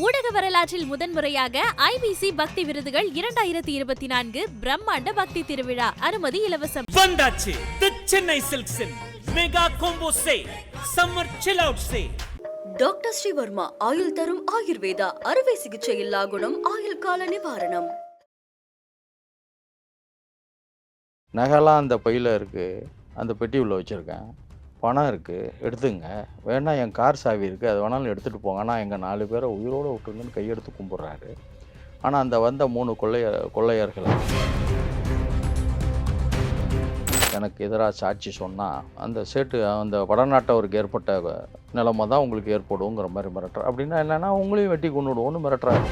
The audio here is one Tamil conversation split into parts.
ஊடக வரலாற்றில் முதன்முறையாக ஐபிசி பக்தி விருதுகள் இரண்டாயிரத்தி இருபத்தி நான்கு பிரம்மாண்ட பக்தி திருவிழா. அனுமதி இலவசம். வந்தாச்சு. The Chennai சில்க்ஸின் mega combo sale summer chill out sale doctor Srivarma ஆயுள் தரும் ஆயுர்வேதா அறுவை சிகிச்சை இல்லா குணம் ஆயுள் கால நிவாரணம். நகைலாம் அந்த பையில் இருக்குது அந்த பெட்டி உள்ள வச்சுருக்கேன். பணம் இருக்குது எடுத்துங்க. வேணால் என் கார் சாவி இருக்குது அது வேணாலும் எடுத்துகிட்டு போங்க. ஆனால் எங்கள் நாலு பேரை உயிரோடு விட்டுருங்கன்னு கையெடுத்து கும்பிட்றாரு. ஆனால் அந்த வந்த மூணு கொள்ளைய கொள்ளையர்கள் எனக்கு எதிராக சாட்சி சொன்னால் அந்த சேட்டு அந்த வடநாட்டவருக்கு ஏற்பட்ட நிலைமை தான் உங்களுக்கு ஏற்படுங்கிற மாதிரி மிரட்டுற அப்படின்னா என்னென்னா உங்களையும் வெட்டி கொண்டுடுவோன்னு மிரட்டுறாரு.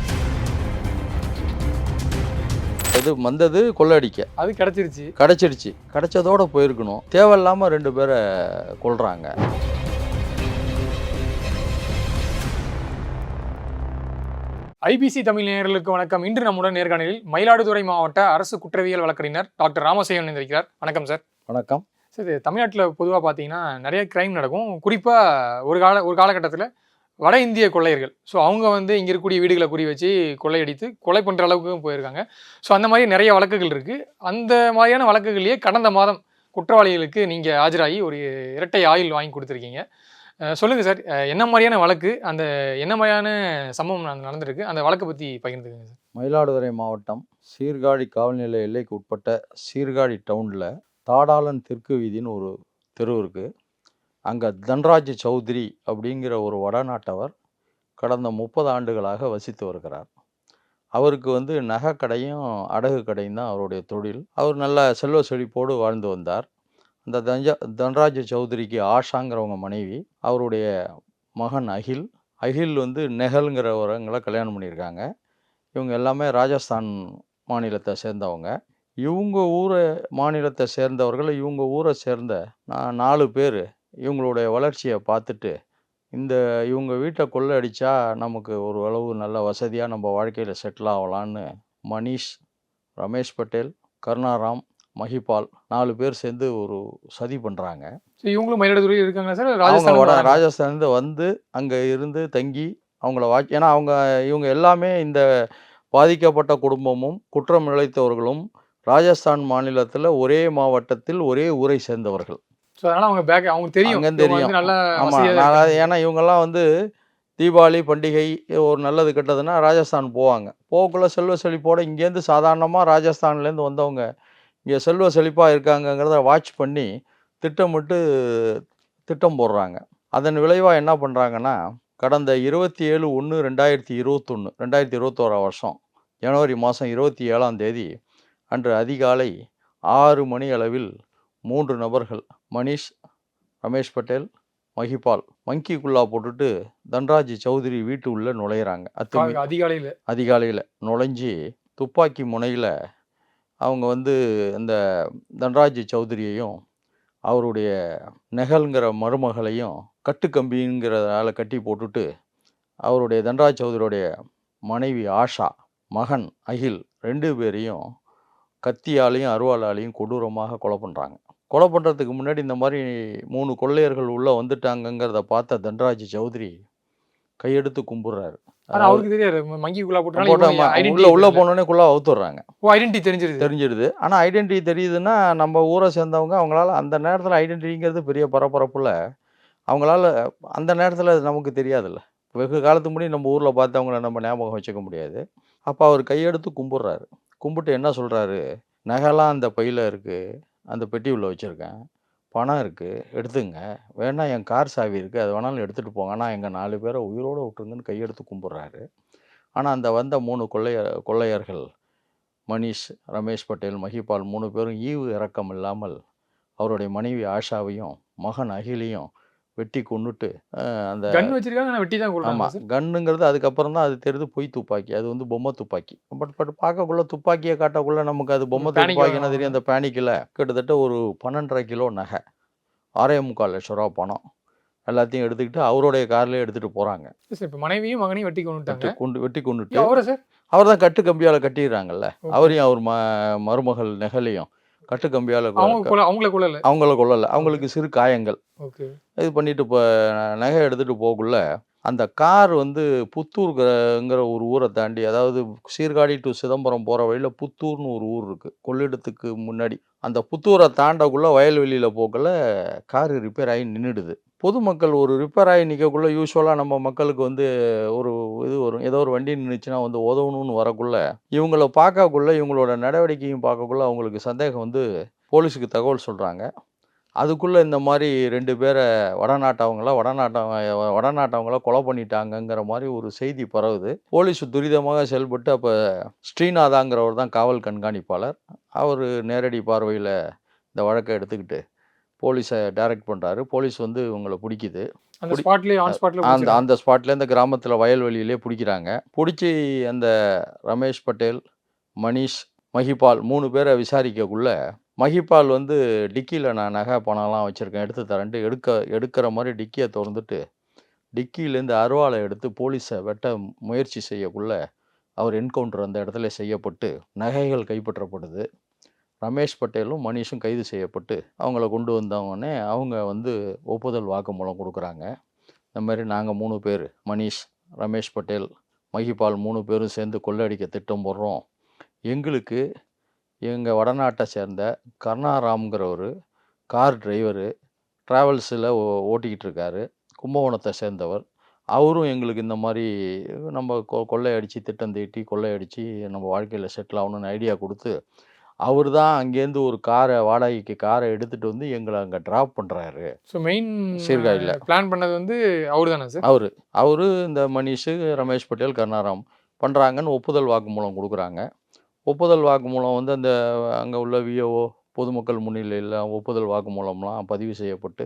இது வந்தது கொள்ளடிக்க. அது கிடைச்சிருச்சு. கிடச்சிருச்சு. கிடச்சதோட போயிருக்கணும். தேவையில்லாமல் ரெண்டு பேரை கொல்றாங்க. ஐபிசி தமிழ் நேயர்களுக்கு வணக்கம். இன்று நம்முடன் நேர்காணலில் மயிலாடுதுறை மாவட்ட அரசு குற்றவியல் வழக்கறிஞர் டாக்டர் ராமசேகரன் இணைந்திருக்கிறார். வணக்கம் சார். வணக்கம். சரி தமிழ்நாட்டில் பொதுவாக பார்த்தீங்கன்னா நிறைய கிரைம் நடக்கும். குறிப்பாக ஒரு கால ஒரு காலகட்டத்தில் வட இந்திய கொள்ளையர்கள். ஸோ அவங்க வந்து இங்கே இருக்கக்கூடிய வீடுகளை குறி வச்சு கொள்ளையடித்து கொலை பண்ணுற அளவுக்கு போயிருக்காங்க. ஸோ அந்த மாதிரி நிறைய வழக்குகள் இருக்குது அந்த மாதிரியான வழக்குகள்லேயே கடந்த மாதம் குற்றவாளிகளுக்கு நீங்கள் ஆஜராகி ஒரு இரட்டை ஆயில் வாங்கி கொடுத்துருக்கீங்க. சொல்லுங்கள் சார். என்ன மாதிரியான வழக்கு? அந்த என்ன மாதிரியான சம்பவம் நடந்திருக்கு? அந்த வழக்கை பற்றி பகிர்ந்துக்கங்க சார். மயிலாடுதுறை மாவட்டம் சீர்காழி காவல்நிலைய எல்லைக்கு உட்பட்ட சீர்காழி டவுனில் தாடாளன் தெற்கு வீதின்னு ஒரு தெரு இருக்குது அங்கே தன்ராஜ் சௌத்ரி அப்படிங்கிற ஒரு வடநாட்டவர் கடந்த முப்பது ஆண்டுகளாக வசித்து வருகிறார். அவருக்கு வந்து நகை கடையும் அடகு கடையும் தான் அவருடைய தொழில். அவர் நல்ல செல்வ செழிப்போடு வாழ்ந்து வந்தார். அந்த தஞ்சா தன்ராஜ் சௌத்ரிக்கு ஆஷாங்கிறவங்க மனைவி அவருடைய மகன் அகில். அகில் வந்து நெகல்ங்கிறவரங்களை கல்யாணம் பண்ணியிருக்காங்க. இவங்க எல்லாமே ராஜஸ்தான் மாநிலத்தை சேர்ந்தவங்க. இவங்க ஊரை மாநிலத்தை சேர்ந்தவர்கள் இவங்க ஊரை சேர்ந்த நான் நாலு பேர் இவங்களுடைய வளர்ச்சியை பார்த்துட்டு இந்த இவங்க வீட்டை கொள்ளை அடித்தா நமக்கு ஒரு அளவு நல்ல வசதியாக நம்ம வாழ்க்கையில் செட்டில் ஆகலான்னு மணிஷ் ரமேஷ் பட்டேல் கருணாராம் மஹிபால் நாலு பேர் சேர்ந்து ஒரு சதி பண்ணுறாங்க இவங்களும் மயிலாடுதுறையில் இருக்காங்களா சார்? அவங்க ராஜஸ்தான்லேருந்து வந்து அங்கே இருந்து தங்கி அவங்கள வாட்ச் ஏன்னா அவங்க இவங்க எல்லாமே இந்த பாதிக்கப்பட்ட குடும்பமும் குற்றம் இழைத்தவர்களும் ராஜஸ்தான் மாநிலத்தில் ஒரே மாவட்டத்தில் ஒரே ஊரை சேர்ந்தவர்கள். ஸோ அதனால அவங்க பேக் அவங்க தெரியும் தெரியும். நல்ல ஆமாம். ஏன்னா இவங்கெல்லாம் வந்து தீபாவளி பண்டிகை ஒரு நல்லது கெட்டதுன்னா ராஜஸ்தான் போவாங்க போகக்குள்ள செல்வ செழிப்போட இங்கேருந்து சாதாரணமாக ராஜஸ்தான்லேருந்து வந்தவங்க இங்கே செல்வ செழிப்பாக இருக்காங்கங்கிறத வாட்ச் பண்ணி திட்டமிட்டு திட்டம் போடுறாங்க அதன் விளைவாக என்ன பண்ணுறாங்கன்னா கடந்த இருபத்தி ஏழு ஒன்று ரெண்டாயிரத்தி இருபத்தொன்று ரெண்டாயிரத்தி இருபத்தோராம் வருஷம் ஜனவரி மாதம் இருபத்தி ஏழாம் தேதி அன்று அதிகாலை ஆறு மணி அளவில் மூன்று நபர்கள் மணிஷ் ரமேஷ் பட்டேல் மஹிபால் மங்கி குல்லா போட்டுட்டு தன்ராஜ் சௌத்ரி வீட்டு உள்ள நுழையிறாங்க. அத்துமீறி கா- அதிகாலையில. அதிகாலையில் நுழைஞ்சி துப்பாக்கி முனையில் அவங்க வந்து இந்த தன்ராஜ் சௌத்ரியையும் அவருடைய நெகல்ங்கிற மருமகளையும் கட்டுக்கம்பிங்கிறதால கட்டி போட்டுட்டு அவருடைய தன்ராஜ் சௌத்ரியோடைய மனைவி ஆஷா மகன் அகில் ரெண்டு பேரையும் கத்தியாலையும் அருவாளாலையும் கொடூரமாக கொலை பண்ணுறாங்க கொலை பண்ணுறதுக்கு முன்னாடி இந்த மாதிரி மூணு கொள்ளையர்கள் உள்ளே வந்துட்டாங்கங்கிறத பார்த்த தன்ராஜ் சௌத்ரி கையெடுத்து கும்பிட்றாரு. அவருக்கு தெரியாது. ம- மங்கி குள்ளா போட்டா உள்ள உள்ள போனோடனே குள்ளா அவுத்துடுறாங்க ஓ ஐடென்டி தெரிஞ்சிருது. தெரிஞ்சிடுது ஆனால் ஐடென்டிட்டி தெரியுதுன்னா நம்ம ஊரை சேர்ந்தவங்க அவங்களால அந்த நேரத்தில் ஐடென்டிட்டிங்கிறது பெரிய பரபரப்புல அவங்களால அந்த நேரத்தில் நமக்கு தெரியாதுல்ல. வெகு காலத்துக்கு முன்னாடி நம்ம ஊரில் பார்த்தவங்கள நம்ம ஞாபகம் வச்சுக்க முடியாது. அப்போ அவர் கையெடுத்து கும்பிட்றாரு. கும்பிட்டு என்ன சொல்கிறாரு நகைலாம் அந்த பையில் இருக்குது அந்த பெட்டி உள்ளே வச்சுருக்கேன். பணம் இருக்குது எடுத்துங்க. வேணா என் கார் சாவி இருக்குது அது வேணாலும் எடுத்துகிட்டு போங்க. ஆனால் எங்கள் நாலு பேரை உயிரோடு விட்டுருங்கன்னு கையெடுத்து கும்பிட்றாரு. ஆனால் அந்த வந்த மூணு கொள்ளைய கொள்ளையர்கள் மணிஷ் ரமேஷ் பட்டேல் மஹிபால் மூணு பேரும் ஈவு இறக்கம் இல்லாமல் அவருடைய மனைவி ஆஷாவையும் மகன் அகிலையும் வெட்டி அஹ், அந்த கன் வச்சிருக்காங்க ஆனா வெட்டி தான் ஆமா கொடுப்பாங்க சார்? கன்னுங்கிறது அதுக்கப்புறம் தான் அது தெரியுது பொய் துப்பாக்கி. அது வந்து பொம்மை துப்பாக்கி. பட் பட் பார்க்கக்குள்ள துப்பாக்கியை காட்டக்குள்ள நமக்கு அது பொம்மை ஆகும். தெரியும்? அந்த பேனிக்கில் கிட்டத்தட்ட ஒரு பன்னெண்டரை கிலோ நகை. ஆறே முக்கால் லட்ச ரூபா பணம். எல்லாத்தையும் எடுத்துக்கிட்டு அவருடைய கார்லேயே எடுத்துகிட்டு போகிறாங்க சார் இப்போ மனைவியும் மகனையும் வெட்டி வெட்டி கொண்டு வெட்டி கொண்டுட்டு அவரை சார்? அவர் தான் கட்டு கம்பியால் கட்டிடுறாங்கல்ல. அவரையும் அவர் ம மருமகள் நெகலையும் கட்டு கம்பியால் அவங்கள கொள்ளல அவங்கள கொல்லலை. அவங்களுக்கு சிறு காயங்கள். ஓகே. இது பண்ணிட்டு இப்போ நகை எடுத்துகிட்டு போகக்குள்ள அந்த கார் வந்து புத்தூர்ங்கிற ஒரு ஊரை தாண்டி அதாவது சீர்காழி டு சிதம்பரம் போகிற வழியில் புத்தூர்னு ஒரு ஊர் இருக்குது கொள்ளிடத்துக்கு முன்னாடி. அந்த புத்தூரை தாண்டக்குள்ளே வயல்வெளியில் போக்கல காரு ரிப்பேர் ஆகி நின்றுடுது பொதுமக்கள் ஒரு ரிப்பேர் ஆகி நிற்கக்குள்ளே யூஸ்வலாக நம்ம மக்களுக்கு வந்து ஒரு இது வரும். ஏதோ ஒரு வண்டி நின்றுச்சுன்னா வந்து உதவணும்னு வரக்குள்ள இவங்கள பார்க்கக்குள்ள இவங்களோட நடவடிக்கையும் பார்க்கக்குள்ள அவங்களுக்கு சந்தேகம் வந்து போலீஸுக்கு தகவல் சொல்கிறாங்க அதுக்குள்ளே இந்த மாதிரி ரெண்டு பேரை வடநாட்டவங்கள வடநாட்டவங்க வடநாட்டவங்கள கொலை பண்ணிட்டாங்கங்கிற மாதிரி ஒரு செய்தி பரவுது. போலீஸ் துரிதமாக செயல்பட்டு அப்போ ஸ்ரீநாதாங்கிறவர் தான் காவல் கண்காணிப்பாளர். அவர் நேரடி பார்வையில் இந்த வழக்கை எடுத்துக்கிட்டு போலீஸை டைரக்ட் பண்ணுறாரு போலீஸ் வந்து இவங்களை பிடிக்குது. அந்த புடி- ஸ்பாட்லயே ஆன் ஸ்பாட்ல அந்த அந்த ஸ்பாட்ல இந்த கிராமத்தில் வயல்வெளியிலே பிடிக்கிறாங்க. பிடிச்சி அந்த ரமேஷ் பட்டேல் மணிஷ் மஹிபால் மூணு பேரை விசாரிக்கக்குள்ள மஹிபால் வந்து டிக்கியில் நான் நகை பணம்லாம் வச்சுருக்கேன் எடுத்து தரேன்ட்டு எடுக்க எடுக்கிற மாதிரி டிக்கியை திறந்துட்டு டிக்கியிலேருந்து அருவாளை எடுத்து போலீஸை வெட்ட முயற்சி செய்யக்குள்ள அவர் என்கவுண்டர் அந்த இடத்துல செய்யப்பட்டு நகைகள் கைப்பற்றப்படுது. ரமேஷ் பட்டேலும் மணிஷும் கைது செய்யப்பட்டு அவங்கள கொண்டு வந்தவொடனே அவங்க வந்து ஒப்புதல் வாக்குமூலம் கொடுக்குறாங்க. இந்த மாதிரி நாங்கள் மூணு பேர் மணிஷ் ரமேஷ் பட்டேல் மகிபால் மூணு பேரும் சேர்ந்து கொள்ளடிக்க திட்டம் போடுறோம். எங்களுக்கு எங்கள் வடநாட்டை சேர்ந்த கருணாராம்ங்கிறவர் கார் டிரைவரு ட்ராவல்ஸில் ஓட்டிக்கிட்டு இருக்காரு கும்பகோணத்தை சேர்ந்தவர். அவரும் எங்களுக்கு இந்த மாதிரி நம்ம கொ கொள்ளையடித்து திட்டம் தீட்டி கொள்ளையடித்து நம்ம வாழ்க்கையில் செட்டில் ஆகணும்னு ஐடியா கொடுத்து அவர் தான் அங்கேருந்து ஒரு காரை வாடகைக்கு காரை எடுத்துகிட்டு வந்து எங்களை அங்கே ட்ராப் பண்ணுறாரு ஸோ மெயின் சீர்காழியில. பிளான் பண்ணது வந்து அவரு தானே சார் அவர். அவரு இந்த மணிஷு ரமேஷ் பட்டேல் கருணாராம் பண்ணுறாங்கன்னு ஒப்புதல் வாக்குமூலம் கொடுக்குறாங்க. ஒப்புதல் வாக்குமூலம் வந்து அந்த அங்கே உள்ள விஓஓ பொதுமக்கள் முன்னிலையில் ஒப்புதல் வாக்குமூலம்லாம் பதிவு செய்யப்பட்டு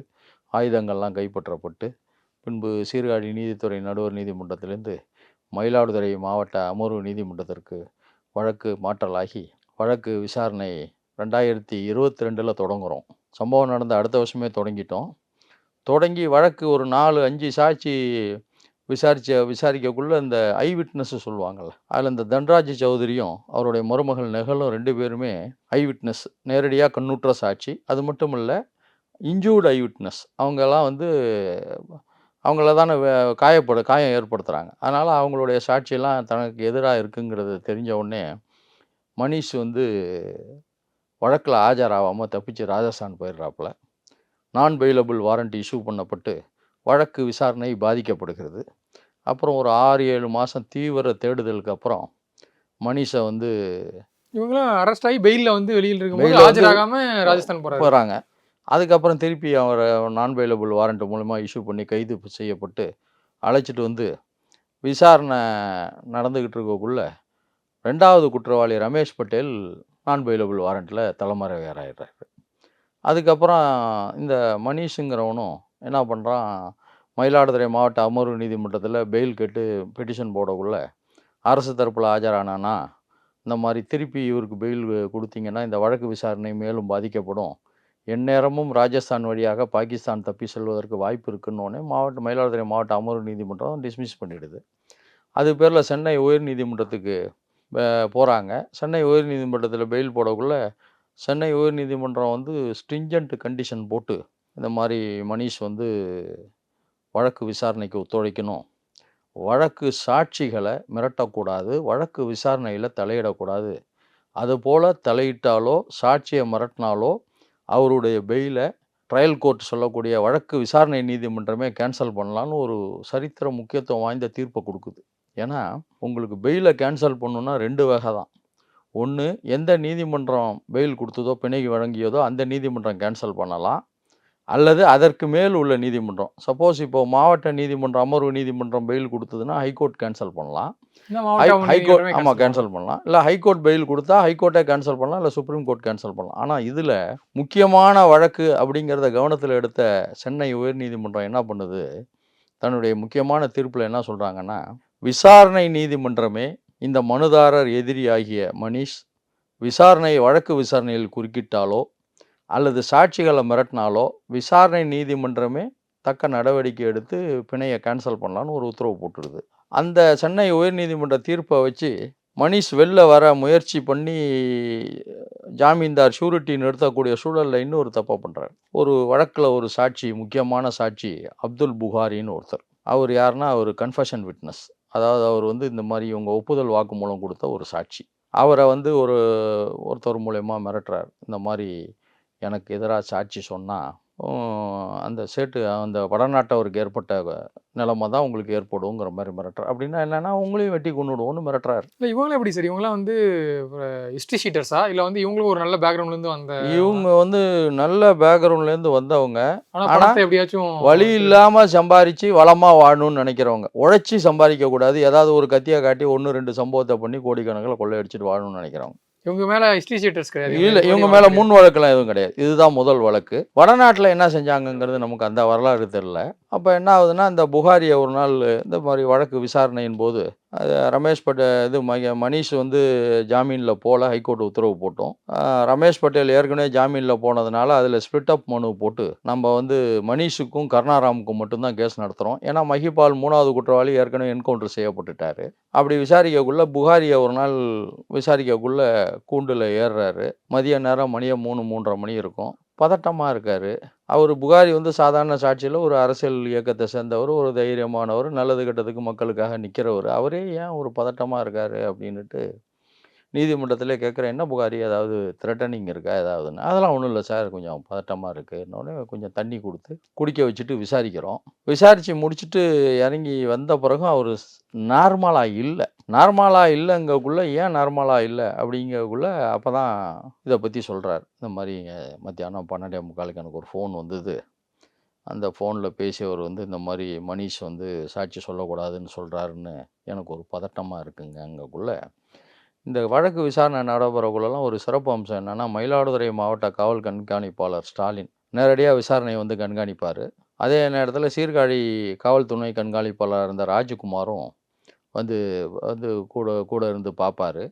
ஆயுதங்கள்லாம் கைப்பற்றப்பட்டு பின்பு சீர்காழி நீதித்துறை நடுவர் நீதிமன்றத்திலேருந்து மயிலாடுதுறை மாவட்ட அமர்வு நீதிமன்றத்திற்கு வழக்கு மாற்றலாகி வழக்கு விசாரணை ரெண்டாயிரத்தி இருபத்தி ரெண்டில் தொடங்குகிறோம் சம்பவம் நடந்த அடுத்த வருஷமே தொடங்கிட்டோம். தொடங்கி வழக்கு ஒரு நாலு அஞ்சு சாட்சி விசாரிச்ச விசாரிக்கக்குள்ள இந்த ஐ விட்னஸ்ஸு சொல்லுவாங்கள்ல அதில் இந்த தன்ராஜ் சௌதரியும் அவருடைய மருமகள் நெகலும் ரெண்டு பேருமே ஐ விட்னஸ் நேரடியாக கண்ணுற்ற சாட்சி. அது மட்டும் இல்லை இன்ஜூர்டு ஐ விட்னஸ். அவங்கெல்லாம் வந்து அவங்கள தானே காயப்படு காயம் ஏற்படுத்துகிறாங்க அதனால் அவங்களுடைய சாட்சியெல்லாம் தனக்கு எதிராக இருக்குங்கிறது தெரிஞ்ச உடனே மணிஷ் வந்து வழக்கில் ஆஜராகாமல் தப்பிச்சு ராஜஸ்தான் போயிடுறாப்புல. நான் பெயிலபிள் வாரண்ட் இஷ்யூ பண்ணப்பட்டு வழக்கு விசாரணை பாதிக்கப்படுகிறது. அப்புறம் ஒரு ஆறு ஏழு மாதம் தீவிர தேடுதலுக்கு அப்புறம் மனிஷை வந்து இவங்களும் அரெஸ்ட் ஆகி பெயில்ல வந்து வெளியில இருக்கும்போது Bail ல வந்து- ஆஜராகாம ராஜஸ்தான் போகிறாங்க அதுக்கப்புறம் திருப்பி அவரை நான் பெயிலபிள் வாரண்ட் மூலமா இஷ்யூ பண்ணி கைது செய்யப்பட்டு அழைச்சிட்டு வந்து விசாரணை நடந்துக்கிட்டு இருக்கக்குள்ள ரெண்டாவது குற்றவாளி ரமேஷ் பட்டேல் நான் பெயிலபிள் வாரண்ட்டில் தலைமறைவாயிடுறாரு அதுக்கப்புறம் இந்த மணிஷுங்கிறவனும் என்ன பண்ணுறான் மயிலாடுதுறை மாவட்ட அமர்வு நீதிமன்றத்தில் பெயில் கேட்டு பெட்டிஷன் போடக்குள்ள அரசு தரப்பில் ஆஜரானானா? இந்த மாதிரி திருப்பி இவருக்கு பெயில் கொடுத்தீங்கன்னா இந்த வழக்கு விசாரணை மேலும் பாதிக்கப்படும். எந்நேரமும் ராஜஸ்தான் வழியாக பாகிஸ்தான் தப்பி செல்வதற்கு வாய்ப்பு இருக்குன்னொடனே மாவட்ட மயிலாடுதுறை மாவட்ட அமர்வு நீதிமன்றம் டிஸ்மிஸ் பண்ணிடுது. அது பேரில் சென்னை உயர் நீதிமன்றத்துக்கு போகிறாங்க சென்னை உயர் நீதிமன்றத்தில் பெயில் போடக்குள்ள சென்னை உயர் நீதிமன்றம் வந்து ஸ்ட்ரிஞ்சன்ட் கண்டிஷன் போட்டு இந்த மாதிரி மணிஷ் வந்து வழக்கு விசாரணைக்கு ஒத்துழைக்கணும். வழக்கு சாட்சிகளை மிரட்டக்கூடாது. வழக்கு விசாரணையில் தலையிடக்கூடாது. அதுபோல் தலையிட்டாலோ சாட்சியை மிரட்டினாலோ அவருடைய பெயிலை ட்ரையல் கோர்ட் சொல்லக்கூடிய வழக்கு விசாரணை நீதிமன்றமே கேன்சல் பண்ணலான்னு ஒரு சரித்திர முக்கியத்துவம் வாய்ந்த தீர்ப்பை கொடுக்குது. ஏன்னா உங்களுக்கு பெயிலை கேன்சல் பண்ணணுன்னா ரெண்டு வகை தான். ஒன்று எந்த நீதிமன்றம் பெயில் கொடுத்ததோ பிணைக்கு வழங்கியதோ அந்த நீதிமன்றம் கேன்சல் பண்ணலாம். அல்லது அதற்கு மேல் உள்ள நீதிமன்றம். சப்போஸ் இப்போ மாவட்ட நீதிமன்றம் அமர்வு நீதிமன்றம் பெயில் கொடுத்ததுன்னா ஹைகோர்ட் கேன்சல் பண்ணலாம். ஹைகோர்ட் ஆமாம் கேன்சல் பண்ணலாம். இல்லை ஹைகோர்ட் பெயில் கொடுத்தா ஹைகோர்ட்டே கேன்சல் பண்ணலாம். இல்லை சுப்ரீம் கோர்ட் கேன்சல் பண்ணலாம். ஆனால் இதில் முக்கியமான வழக்கு அப்படிங்கிறத கவனத்தில் எடுத்த சென்னை உயர்நீதிமன்றம் என்ன பண்ணுது? தன்னுடைய முக்கியமான தீர்ப்பில் என்ன சொல்கிறாங்கன்னா விசாரணை நீதிமன்றமே இந்த மனுதாரர் எதிரி ஆகிய மணிஷ் விசாரணை வழக்கு விசாரணையில் குறுக்கிட்டாலோ அல்லது சாட்சிகளை மிரட்டினாலோ விசாரணை நீதிமன்றமே தக்க நடவடிக்கை எடுத்து பிணையை கேன்சல் பண்ணலான்னு ஒரு உத்தரவு போட்டுடுது அந்த சென்னை உயர்நீதிமன்ற தீர்ப்பை வச்சு மணிஷ் வெளில வர முயற்சி பண்ணி ஜாமீன்தார் ஷூரிட்டி நிறுத்தக்கூடிய சூழலில் இன்னொரு தப்பை பண்ணுறாரு ஒரு வழக்கில் ஒரு சாட்சி முக்கியமான சாட்சி அப்துல் புகாரின்னு ஒருத்தர். அவர் யாருன்னா அவர் கன்ஃபஷன் விட்னஸ் அதாவது அவர் வந்து இந்த மாதிரி இவங்க ஒப்புதல் வாக்குமூலம் கொடுத்த ஒரு சாட்சி. அவரை வந்து ஒரு ஒருத்தர் மூலயமா மிரட்டுறார். இந்த மாதிரி எனக்கு எதிராக சாட்சி சொன்னால் அந்த சேட்டு அந்த வடநாட்டவருக்கு ஏற்பட்ட நிலைமை தான் உங்களுக்கு ஏற்படுங்கிற மாதிரி மிரட்டுறார். அப்படின்னா என்னன்னா உங்களையும் வெட்டி கொண்டுடுவோன்னு மிரட்டுறார். இல்லை இவங்களாம் எப்படி சார்? இவங்களாம் வந்து ஹிஸ்ட்ரி ஷீட்டர்ஸா இல்லை வந்து இவங்களும் ஒரு நல்ல பேக்ரவுண்ட்லேருந்து வந்த இவங்க வந்து நல்ல பேக்ரவுண்ட்லேருந்து வந்தவங்க. ஆனால் எப்படியாச்சும் வழி இல்லாமல் சம்பாரித்து வளமாக வாழணும்னு நினைக்கிறவங்க. உழைச்சி சம்பாதிக்க கூடாது. ஏதாவது ஒரு கத்தியை காட்டி ஒன்று ரெண்டு சம்பவத்தை பண்ணி கோடிக்கணக்கில் கொள்ளையடிச்சிட்டு வாழணும்னு நினைக்கிறவங்க. இவங்க மேலே ஹிஸ்ட்ரி ஷீட்டர்ஸ் கிடையாது. இல்லை இவங்க மேலே முன் வழக்கெல்லாம் எதுவும் கிடையாது. இதுதான் முதல் வழக்கு. வடநாட்டில் என்ன செஞ்சாங்கங்கிறது நமக்கு அந்த வரலாறு தெரியல. அப்போ என்ன ஆகுதுன்னா இந்த புகாரியை ஒரு நாள் இந்த மாதிரி வழக்கு விசாரணையின் போது அது ரமேஷ் பட்டேல் இது ம- மணீஷ் வந்து ஜாமீனில் போல ஹைகோர்ட் உத்தரவு போட்டோம். ரமேஷ் பட்டேல் ஏற்கனவே ஜாமீனில் போனதுனால அதில் ஸ்பிளிட் அப் மனு போட்டு நம்ம வந்து மணீஷுக்கும் கருணாராமுக்கும் மட்டும்தான் கேஸ் நடத்துகிறோம் ஏன்னா மஹிபால் மூணாவது குற்றவாளி ஏற்கனவே என்கவுண்டர் செய்யப்பட்டுட்டாரு. அப்படி விசாரிக்கக்குள்ளே புகாரியை ஒரு நாள் விசாரிக்கக்குள்ள கூண்டில் ஏறுறாரு. மதிய நேரம் மணியை மூணு மூன்றரை மணி இருக்கும். பதட்டமாக இருக்கார். அவர் புகாரி வந்து சாதாரண சாட்சியில் ஒரு அரசியல் இயக்கத்தை சேர்ந்தவர் ஒரு தைரியமானவர் நல்லது கெட்டதுக்கு மக்களுக்காக நிற்கிறவர் அவரே ஏன் ஒரு பதட்டமாக இருக்கார் அப்படின்னுட்டு நீதிமன்றத்தில் கேட்குறேன் என்ன புகாரி? ஏதாவது த்ரெட்டனிங் இருக்கா? ஏதாவதுன்னு. அதெல்லாம் ஒன்றும் இல்லை சார். கொஞ்சம் பதட்டமாக இருக்குன்னொடனே கொஞ்சம் தண்ணி கொடுத்து குடிக்க வச்சுட்டு விசாரிக்கிறோம். விசாரித்து முடிச்சுட்டு இறங்கி வந்த பிறகும் அவர் நார்மலாக இல்லை. நார்மலாக இல்லைங்கக்குள்ளே ஏன் நார்மலாக இல்லை? அப்படிங்கக்குள்ளே அப்போ தான் இதை பற்றி சொல்கிறார் இந்த மாதிரி மத்தியானம் பன்னெண்டே முக்காலுக்கு எனக்கு ஒரு ஃபோன் வந்தது. அந்த ஃபோனில் பேசியவர் வந்து இந்த மாதிரி மனிஷ் வந்து சாட்சி சொல்லக்கூடாதுன்னு சொல்கிறாருன்னு எனக்கு ஒரு பதட்டமாக இருக்குங்க அங்கக்குள்ளே. இந்த வழக்கு விசாரணை நடைபெறக்குள்ளெல்லாம் ஒரு சிறப்பு அம்சம் என்னென்னா மயிலாடுதுறை மாவட்ட காவல் கண்காணிப்பாளர் ஸ்டாலின் நேரடியாக விசாரணையை வந்து கண்காணிப்பார். அதே நேரத்தில் சீர்காழி காவல் துணை கண்காணிப்பாளர் இருந்த ராஜகுமாரும் வந்து வந்து கூட கூட இருந்து பார்ப்பாரு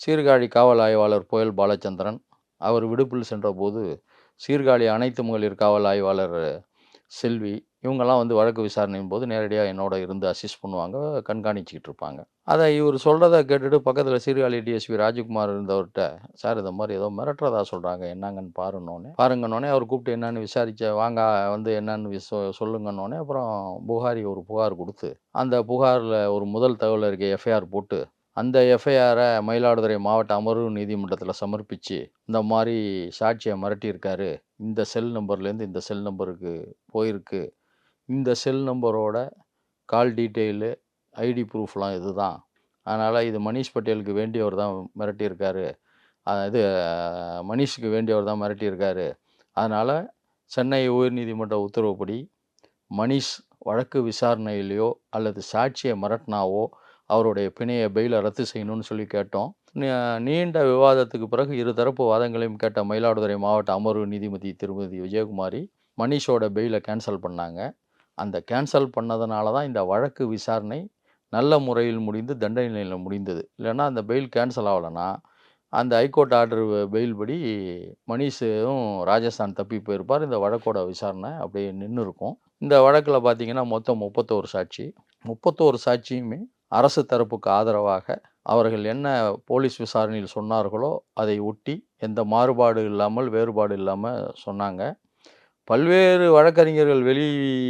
சீர்காழி காவல் ஆய்வாளர் புயல் பாலச்சந்திரன் அவர் விடுப்பில் சென்றபோது சீர்காழி அனைத்து மகளிர் காவல் ஆய்வாளர் செல்வி இவங்கெல்லாம் வந்து வழக்கு விசாரணையின் போது நேரடியாக என்னோட இருந்து அசிஸ்ட் பண்ணுவாங்க கண்காணிச்சிக்கிட்டு இருப்பாங்க. அதை இவர் சொல்கிறத கேட்டுட்டு பக்கத்தில் சீர்காழி டிஎஸ்பி ராஜ்குமார் இருந்தவர்கிட்ட சார் இந்த மாதிரி ஏதோ மிரட்டுறதா சொல்கிறாங்க என்னங்கன்னு பாருன்னொன்னே பாருங்கன்னொன்னே அவர் கூப்பிட்டு என்னன்னு விசாரிச்ச வாங்க வந்து என்னன்னு விச சொல்லுங்கன்னொன்னே அப்புறம் புகாரி ஒரு புகார் கொடுத்து அந்த புகாரில் ஒரு முதல் தகவல் இருக்க எஃப்ஐஆர் போட்டு அந்த எஃப்ஐஆரை மயிலாடுதுறை மாவட்ட அமர்வு நீதிமன்றத்தில் சமர்ப்பித்து இந்த மாதிரி சாட்சியை மிரட்டியிருக்காரு இந்த செல் நம்பர்லேருந்து இந்த செல் நம்பருக்கு போயிருக்கு இந்த செல் நம்பரோட கால் டீட்டெயிலு ஐடி ப்ரூஃப்லாம் இதுதான். அதனால் இது மணீஷ் பட்டேலுக்கு வேண்டியவர் தான் மிரட்டியிருக்காரு. இது மணீஷுக்கு வேண்டியவர் தான் மிரட்டியிருக்காரு. அதனால் சென்னை உயர்நீதிமன்ற உத்தரவுப்படி மணீஷ் வழக்கு விசாரணையிலையோ அல்லது சாட்சியை மிரட்டினாவோ அவருடைய பிணையை பெயிலை ரத்து செய்யணும்னு சொல்லி கேட்டோம். நீண்ட விவாதத்துக்கு பிறகு இருதரப்பு வாதங்களையும் கேட்ட மயிலாடுதுறை மாவட்ட அமர்வு நீதிபதி திருமதி விஜயகுமாரி மனிஷோட பெயிலை கேன்சல் பண்ணாங்க. அந்த கேன்சல் பண்ணதுனால தான் இந்த வழக்கு விசாரணை நல்ல முறையில் முடிந்து தண்டனையில் முடிந்தது. இல்லைன்னா அந்த பெயில் கேன்சல் ஆகலைன்னா அந்த ஹைகோர்ட் ஆர்டர் பெயில் படி மணிஷும் ராஜஸ்தான் தப்பி போயிருப்பார். இந்த வழக்கோட விசாரணை அப்படியே நின்று இருக்கும் இந்த வழக்கில் பார்த்தீங்கன்னா மொத்தம் முப்பத்தோரு சாட்சி. முப்பத்தோரு சாட்சியுமே அரசு தரப்புக்கு ஆதரவாக அவர்கள் என்ன போலீஸ் விசாரணையில் சொன்னார்களோ அதை ஒட்டி எந்த மாறுபாடு இல்லாமல் வேறுபாடு இல்லாமல் சொன்னாங்க. பல்வேறு வழக்கறிஞர்கள் வெளி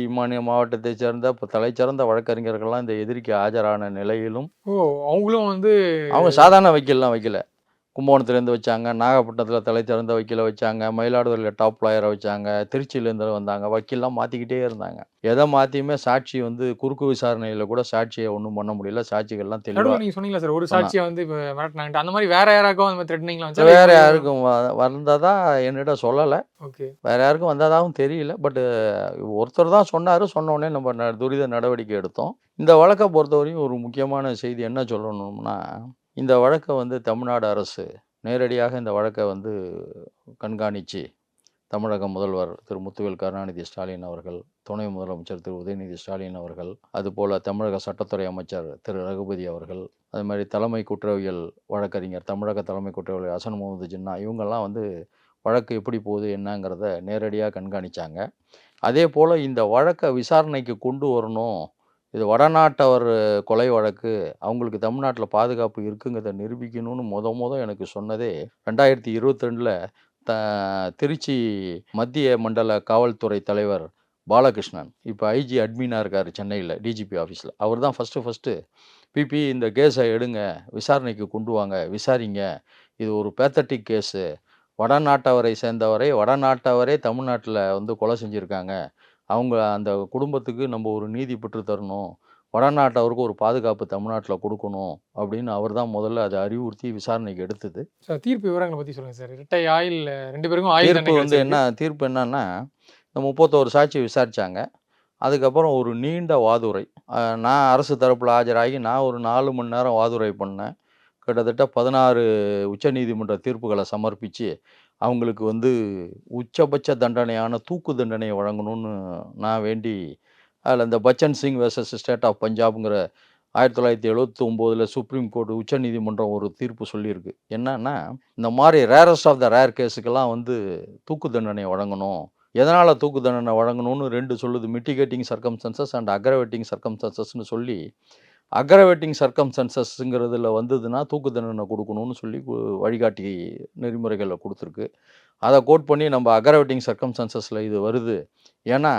மாநில மாவட்டத்தைச் சேர்ந்த இப்போ தலைச்சிறந்த வழக்கறிஞர்கள்லாம் இந்த எதிரிக்கு ஆஜரான நிலையிலும் ஓ அவங்களும் வந்து அவங்க சாதாரண வக்கீல்லாம் வைக்கல. கும்பகோணத்துலேருந்து வச்சாங்க நாகப்பட்டினத்தில் தலை சிறந்த வக்கீலை வச்சாங்க மயிலாடுதுறையில் டாப் லாயரை வச்சாங்க திருச்சியிலேருந்து வந்தாங்க. வக்கீல்லாம் மாற்றிக்கிட்டே இருந்தாங்க. எதை மாற்றியுமே சாட்சி வந்து குறுக்கு விசாரணையில் கூட சாட்சியை ஒன்றும் பண்ண முடியல. சாட்சிகள்லாம் தெளிவாக நீங்க சொன்னீங்களா சார் ஒரு சாட்சியை வந்து இப்போ மிரட்டினாங்க அந்த மாதிரி வேற யாராக்கும் அந்த மாதிரி வச்சா வேற யாருக்கும் வந்ததா என்னிடம் சொல்லலை. ஓகே. வேற யாருக்கும் வந்ததாகவும் தெரியல. பட்டு ஒருத்தர் தான் சொன்னார். சொன்ன உடனே நம்ம துரித நடவடிக்கை எடுத்தோம். இந்த வழக்கை பொறுத்தவரையும் ஒரு முக்கியமான செய்தி என்ன சொல்லணும்னா இந்த வழக்கை வந்து தமிழ்நாடு அரசு நேரடியாக இந்த வழக்கை வந்து கண்காணித்து தமிழக முதல்வர் திரு. முத்துவேல் கருணாநிதி ஸ்டாலின் அவர்கள் துணை முதலமைச்சர் திரு. உதயநிதி ஸ்டாலின் அவர்கள் அதுபோல் தமிழக சட்டத்துறை அமைச்சர் திரு. ரகுபதி அவர்கள் அது மாதிரி தலைமை குற்றவியல் வழக்கறிஞர் தமிழக தலைமை குற்றவியல் ஹசன் முகமது ஜின்னா இவங்கெல்லாம் வந்து வழக்கு எப்படி போகுது என்னங்கிறத நேரடியாக கண்காணித்தாங்க அதே போல் இந்த வழக்கை விசாரணைக்கு கொண்டு வரணும் இது வடநாட்டவர் கொலை வழக்கு அவங்களுக்கு தமிழ்நாட்டில் பாதுகாப்பு இருக்குங்கிறத நிரூபிக்கணும்னு முத முத எனக்கு சொன்னதே ரெண்டாயிரத்தி இருபத்தி ரெண்டில் த திருச்சி மத்திய மண்டல காவல்துறை தலைவர் பாலகிருஷ்ணன். இப்போ ஐஜி அட்மினாக இருக்கார் சென்னையில் டிஜிபி ஆஃபீஸில் அவர் தான் ஃபஸ்ட்டு ஃபஸ்ட்டு பிபி இந்த கேஸை எடுங்க விசாரணைக்கு கொண்டு வாங்க விசாரிங்க. இது ஒரு பேத்தட்டிக் கேஸு வடநாட்டவரை சேர்ந்தவரை வடநாட்டவரே தமிழ்நாட்டில் வந்து கொலை செஞ்சுருக்காங்க. அவங்க அந்த குடும்பத்துக்கு நம்ம ஒரு நீதி பெற்று தரணும். வடநாட்டவருக்கு ஒரு பாதுகாப்பு தமிழ்நாட்டில் கொடுக்கணும் அப்படின்னு அவர் தான் முதல்ல அதை அறிவுறுத்தி விசாரணைக்கு எடுத்தது. சார் தீர்ப்பு விவரங்களை பற்றி சொல்லுங்கள் சார். இரட்டை ஆயில் ரெண்டு பேருக்கும் ஆயில் தீர்ப்பு வந்து என்ன தீர்ப்பு என்னன்னா இந்த முப்பத்தோரு சாட்சி விசாரிச்சாங்க. அதுக்கப்புறம் ஒரு நீண்ட வாதுரை. நான் அரசு தரப்பில் ஆஜராகி நான் ஒரு நாலு மணி நேரம் வாதுரை பண்ணேன். கிட்டத்தட்ட பதினாறு உச்சநீதிமன்ற தீர்ப்புகளை சமர்ப்பித்து அவங்களுக்கு வந்து உச்சபட்ச தண்டனையான தூக்கு தண்டனையை வழங்கணும்னு நான் வேண்டி அதில் இந்த Bachan Singh versus state of பஞ்சாப்ங்கிற ஆயிரத்தி தொள்ளாயிரத்தி எழுபத்தி ஒம்போதில் சுப்ரீம் கோர்ட் உச்சநீதிமன்றம் ஒரு தீர்ப்பு சொல்லியிருக்கு. என்னன்னா இந்த மாதிரி ரேரஸ்ட் ஆஃப் த ரேர் கேஸுக்கெல்லாம் வந்து தூக்கு தண்டனை வழங்கணும். எதனால் தூக்கு தண்டனை வழங்கணும்னு ரெண்டு சொல்லுது. மிட்டிகேட்டிங் சர்க்கம்ஸ்டன்சஸ் அண்ட் அக்ரவேட்டிங் சர்க்கம்ஸ்டன்சஸ்னு சொல்லி அக்ரவேட்டிங் சர்க்கம்ஸ்டன்சஸ்ங்கிறதுல வந்ததுன்னா தூக்கு தண்டனை கொடுக்கணும்னு சொல்லி வழிகாட்டி நெறிமுறைகளை கொடுத்துருக்கு. அதை கோட் பண்ணி நம்ம அக்ரவேட்டிங் சர்க்கம்ஸ்டன்சஸில் இது வருது. ஏன்னா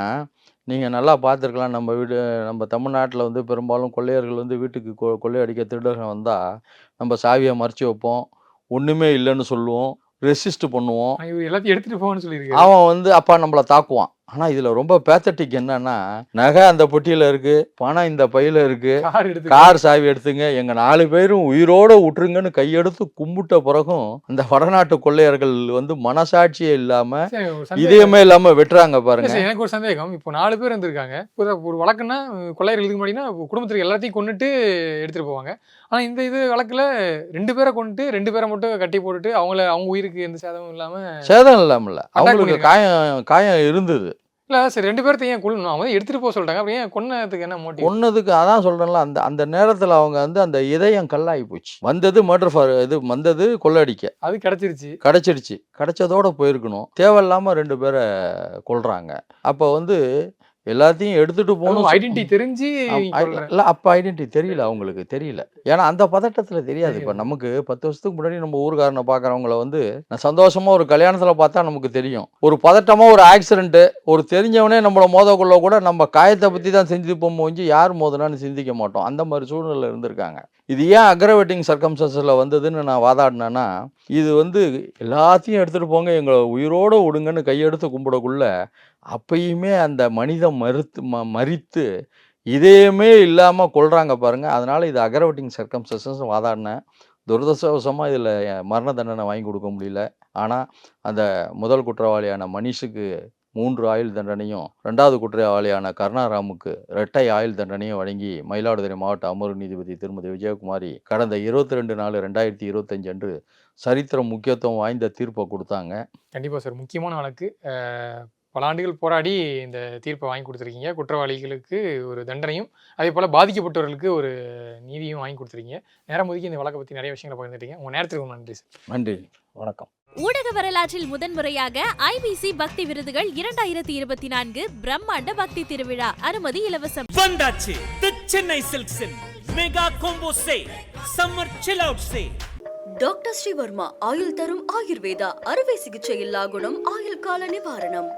நீங்கள் நல்லா பார்த்துருக்கலாம் நம்ம வீடு நம்ம தமிழ்நாட்டில் வந்து பெரும்பாலும் கொள்ளையர்கள் வந்து வீட்டுக்கு கொ கொள்ளையடிக்க திருடர்கள் வந்தால் நம்ம சாவியை மறைச்சி வைப்போம். ஒன்றுமே இல்லைன்னு சொல்லுவோம். ரெசிஸ்ட் பண்ணுவோம். எல்லாத்தையும் எடுத்துகிட்டு போகணும்னு சொல்லியிருக்காரு. அவன் வந்து அப்பா நம்மளை தாக்குவான். ஆனால் இதில் ரொம்ப பேத்தட்டிக் என்னன்னா நகை அந்த பொட்டியில் இருக்குது பணம் இந்த பையில் இருக்குது கார் சாவி எடுத்துங்க. எங்கள் நாலு பேரும் உயிரோட விட்டுருங்கன்னு கையெடுத்து கும்பிட்ட பிறகும் இந்த வடநாட்டு கொள்ளையர்கள் வந்து மனசாட்சியே இல்லாமல் சந்தேகம். இதயமே இல்லாமல் வெட்டுறாங்க பாருங்க. எனக்கு ஒரு சந்தேகம். இப்போ நாலு பேர் இருந்திருக்காங்க ஒரு வழக்குன்னா கொள்ளையர்கள் இதுக்கு முன்னாடினா குடும்பத்துக்கு எல்லாத்தையும் கொண்டுட்டு எடுத்துட்டு போவாங்க. ஆனா இந்த இது வழக்குல ரெண்டு பேரை கொண்டுட்டு ரெண்டு பேரை மட்டும் கட்டி போட்டுட்டு அவங்கள அவங்க உயிருக்கு எந்த சேதமும் இல்லாம சேதம் இல்லாமல்ல. அவங்களுக்கு. காயம் காயம் இருந்தது. இல்ல சரி ரெண்டு பேர்த்த ஏன் கொல்லணும்? அவங்க தான் எடுத்துட்டு போக சொல்லிட்டாங்க. அப்படியே ஏன் கொன்னதுக்கு என்ன மோட்டிவ் ஒன்னதுக்கு அதான் சொல்கிறேன்ல அந்த அந்த நேரத்தில் அவங்க வந்து அந்த இதயம் கல்லாகி போச்சு. வந்தது மர்டர் ஃபார் இது வந்தது கொள்ளடிக்க. அது கிடைச்சிருச்சு. கிடச்சிருச்சு. கிடச்சதோட போயிருக்கணும். தேவையில்லாமல் ரெண்டு பேரை கொல்றாங்க. அப்போ வந்து எல்லாத்தையும் எடுத்துட்டு போகணும் ஐடென்டி தெரிஞ்சு. இல்லை அப்போ ஐடென்டி தெரியல அவங்களுக்கு தெரியல. ஏன்னா அந்த பதட்டத்தில் தெரியாது. இப்போ. நமக்கு பத்து வருஷத்துக்கு முன்னாடி நம்ம ஊர்காரனை பார்க்குறவங்கள வந்து நான் சந்தோஷமா ஒரு கல்யாணத்தில் பார்த்தா நமக்கு தெரியும். ஒரு பதட்டமாக ஒரு ஆக்சிடென்ட்டு ஒரு தெரிஞ்சவனே நம்மளை மோதக்குள்ள கூட நம்ம காயத்தை பற்றி தான் சிந்திப்போம் போஞ்சு யார் மோதனான்னு சிந்திக்க மாட்டோம். அந்த மாதிரி சூழ்நிலை இருந்திருக்காங்க. இது ஏன் அக்ரவேட்டிங் சர்க்கம்சன்ஸில் வந்ததுன்னு நான் வாதாடினேன்னா இது வந்து எல்லாத்தையும் எடுத்துகிட்டு போங்க எங்களை உயிரோடு விடுங்கன்னு கையெடுத்து கும்பிடக்குள்ள அப்பயுமே அந்த மனிதம் மறுத்து ம மறித்து இதையுமே இல்லாமல் கொள்கிறாங்க பாருங்கள் அதனால் இது அக்ரவேட்டிங் சர்க்கம்சன்ஸ் வாதாடினேன். துரதசவசமாக இதில் மரண தண்டனை வாங்கி கொடுக்க முடியல. ஆனால் அந்த முதல் குற்றவாளியான மனிஷுக்கு மூன்று ஆயுள் தண்டனையும் ரெண்டாவது குற்றவாளியான கருணாராமுக்கு இரட்டை ஆயுள் தண்டனையும் வழங்கி மயிலாடுதுறை மாவட்ட அமர்வு நீதிபதி திருமதி விஜயகுமாரி கடந்த இருபத்தி ரெண்டு நாலு ரெண்டாயிரத்தி இருபத்தஞ்சு அன்று சரித்திர முக்கியத்துவம் வாய்ந்த தீர்ப்பை கொடுத்தாங்க. கண்டிப்பா சார். முக்கியமான வழக்கு. பல ஆண்டுகள் போராடி இந்த தீர்ப்பை வாங்கி கொடுத்துருக்கீங்க. குற்றவாளிகளுக்கு ஒரு தண்டனையும் அதே போல பாதிக்கப்பட்டவர்களுக்கு ஒரு நீதியும் வாங்கி கொடுத்துருக்கீங்க. நேரம் ஒதுக்கி இந்த வழக்கை பற்றி நிறைய விஷயங்களை பகிர்ந்துட்டீங்க. உங்க நேரத்துக்கு நன்றி சார். நன்றி. வணக்கம். ஊடக வரலாற்றில் முதன்முறையாக ஐபிசி பக்தி விருதுகள் இரண்டாயிரத்தி இருபத்தி நான்கு பிரம்மாண்ட பக்தி திருவிழா. அனுமதி இலவசம். வந்தாச்சு. The Chennai சில்க்ஸின் mega combo sale summer chill out sale doctor Srivarma ஆயுள் தரும் ஆயுர்வேதா அறுவை சிகிச்சை இல்லா குணம் ஆயுள் கால நிவாரணம்.